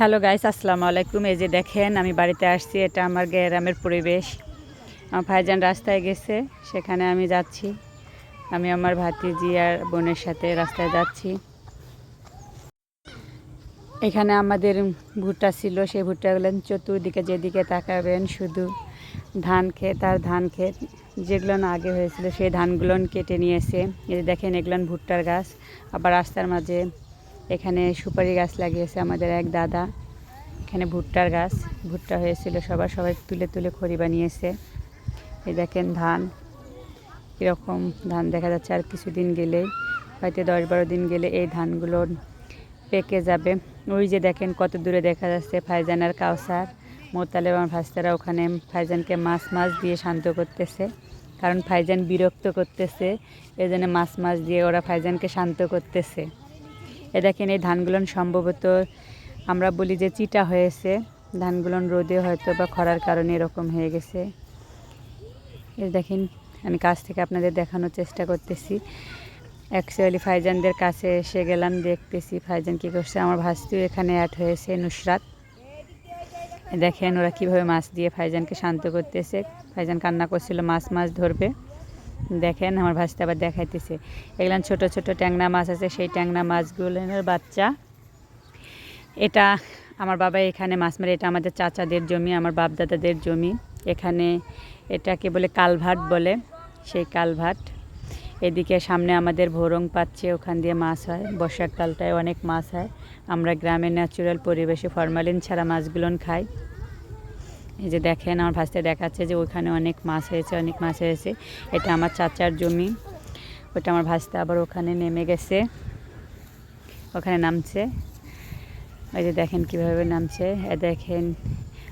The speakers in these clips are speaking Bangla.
হ্যালো গাইস আসসালামু আলাইকুম। এই যে দেখেন, আমি বাড়িতে আসছি। এটা আমার গ্রামের পরিবেশ। আমার ভাইজান রাস্তায় গেছে, সেখানে আমি যাচ্ছি। আমি আমার ভাতিজি আর বোনের সাথে রাস্তায় যাচ্ছি। এখানে আমাদের ভুট্টা ছিল, সেই ভুট্টাগুলো চতুর্দিকে যেদিকে তাকাবেন, শুধু ধান ক্ষেত আর ধান ক্ষেত, যেগুলো আগে হয়েছিল, সেই ধানগুলো কেটে নিয়েছে। এই দেখেন, এগুলো ভুট্টার গাছ। আবার রাস্তার মাঝে এখানে সুপারি গাছ লাগিয়েছে আমাদের এক দাদা। এখানে ভুট্টার গাছ, ভুট্টা হয়েছিল সবার, সবাই তুলে তুলে খড়ি বানিয়েছে। এই দেখেন ধান, কীরকম ধান দেখা যাচ্ছে আর কিছুদিন গেলেই, হয়তো দশ বারো দিন গেলে এই ধানগুলো পেকে যাবে। ওই যে দেখেন কত দূরে দেখা যাচ্ছে ফাইজান আর কাউসার, মোতালেব আমার ভাস্তারা ওখানে ফাইজানকে মাছ মাছ দিয়ে শান্ত করতেছে। কারণ ফাইজান বিরক্ত করতেছে এই জন্য মাছ মাছ দিয়ে ওরা ফাইজানকে শান্ত করতেছে। এ দেখেন এই ধানগুলো সম্ভবত আমরা বলি যে চিটা হয়েছে। ধানগুলো রোদে হয়তো বা খরার কারণে এরকম হয়ে গেছে। এ দেখেন, আমি কাছ থেকে আপনাদের দেখানোর চেষ্টা করতেছি। অ্যাকচুয়ালি ফাইজানদের কাছে এসে গেলাম, দেখতেছি ফাইজান কী করছে। আমার ভাস্তিও এখানে অ্যাড হয়েছে, নুসরাত। দেখেন ওরা কীভাবে মাছ দিয়ে ফাইজানকে শান্ত করতেছে। ফাইজান কান্না করছিল, মাছ মাছ ধরবে। দেখেন, আমার ভাসতে আবার দেখাইতেছে। এগুলো ছোট ছোট ট্যাংনা মাছ আছে, সেই ট্যাংনা মাছগুলোর বাচ্চা। এটা আমার বাবা এখানে মাছ মারে, এটা আমাদের চাচাদের জমি, আমার বাপ দাদাদের জমি। এখানে এটাকে বলে কালভাট বলে, সেই কালভাট। এদিকে সামনে আমাদের ভোরং পাচ্ছে, ওখান দিয়ে মাছ হয় বর্ষাকালটায় অনেক মাছ হয়। আমরা গ্রামের ন্যাচুরাল পরিবেশে ফরমালিন ছাড়া মাছগুলোন খাই। এই যে দেখেন, আমার ভাসতে দেখাচ্ছে যে ওইখানে অনেক মাছ হয়েছে, অনেক মাছ হয়েছে। এটা আমার চাচার জমি। ওটা আমার ভাসতে আবার ওখানে নেমে গেছে। ওখানে নামছে। ওই যে দেখেন কীভাবে নামছে। দেখেন,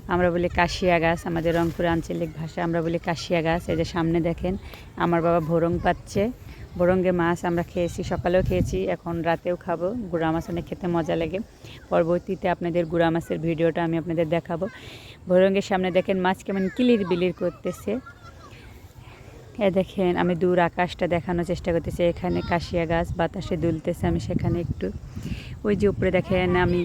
আমরা বলি কাশিয়া গাছ, আমাদের রংপুর আঞ্চলিক ভাষা আমরা বলি কাশিয়া গাছ। এই যে সামনে দেখেন, আমার বাবা ভোরং পাচ্ছে। ভোরঙ্গে মাছ আমরা খেয়েছি, সকালেও খেয়েছি, এখন রাতেও খাব। গুড়া মাছ অনেক খেতে মজা লাগে। পরবর্তীতে আপনাদের গুড়া মাছের ভিডিওটা আমি আপনাদের দেখাবো। ভোরঙ্গের সামনে দেখেন মাছ কেমন কিলির বিলির করতেছে। এ দেখেন, আমি দূর আকাশটা দেখানোর চেষ্টা করতেছি, এখানে কাশিয়া গাছ, বাতাসে দুলতেছে আমি সেখানে একটু। ওই যে উপরে দেখেন আমি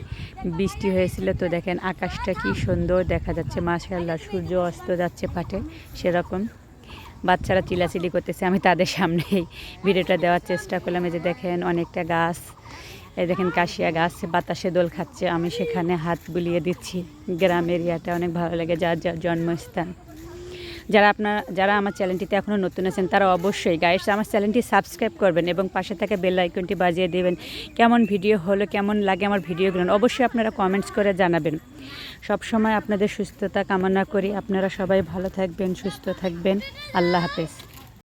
বৃষ্টি হয়েছিল, তো দেখেন আকাশটা কি সুন্দর দেখা যাচ্ছে মাশাল্লাহ সূর্য অস্ত যাচ্ছে পাটে, সেরকম। বাচ্চারা চিলাচিলি করতেছে, আমি তাদের সামনেই ভিডিওটা দেওয়ার চেষ্টা করলাম। এই যে দেখেন অনেকটা গাছ, এই দেখেন কাশিয়া গাছ, বাতাসে দোল খাচ্ছে, আমি সেখানে হাত বুলিয়ে দিচ্ছি। গ্রাম এরিয়াটা অনেক ভালো লাগে, যার যার জন্মস্থান। যারা আপনার, যারা আমার চ্যানেলটিতে এখনও নতুন আছেন, তারা অবশ্যই গাইস আমার চ্যানেলটি সাবস্ক্রাইব করবেন এবং পাশে থাকা বেল আইকনটি বাজিয়ে দেবেন। কেমন ভিডিও হলো, কেমন লাগে আমার ভিডিওগুলো অবশ্যই আপনারা কমেন্টস করে জানাবেন। সব সময় আপনাদের সুস্থতা কামনা করি। আপনারা সবাই ভালো থাকবেন, সুস্থ থাকবেন। আল্লাহ হাফেজ।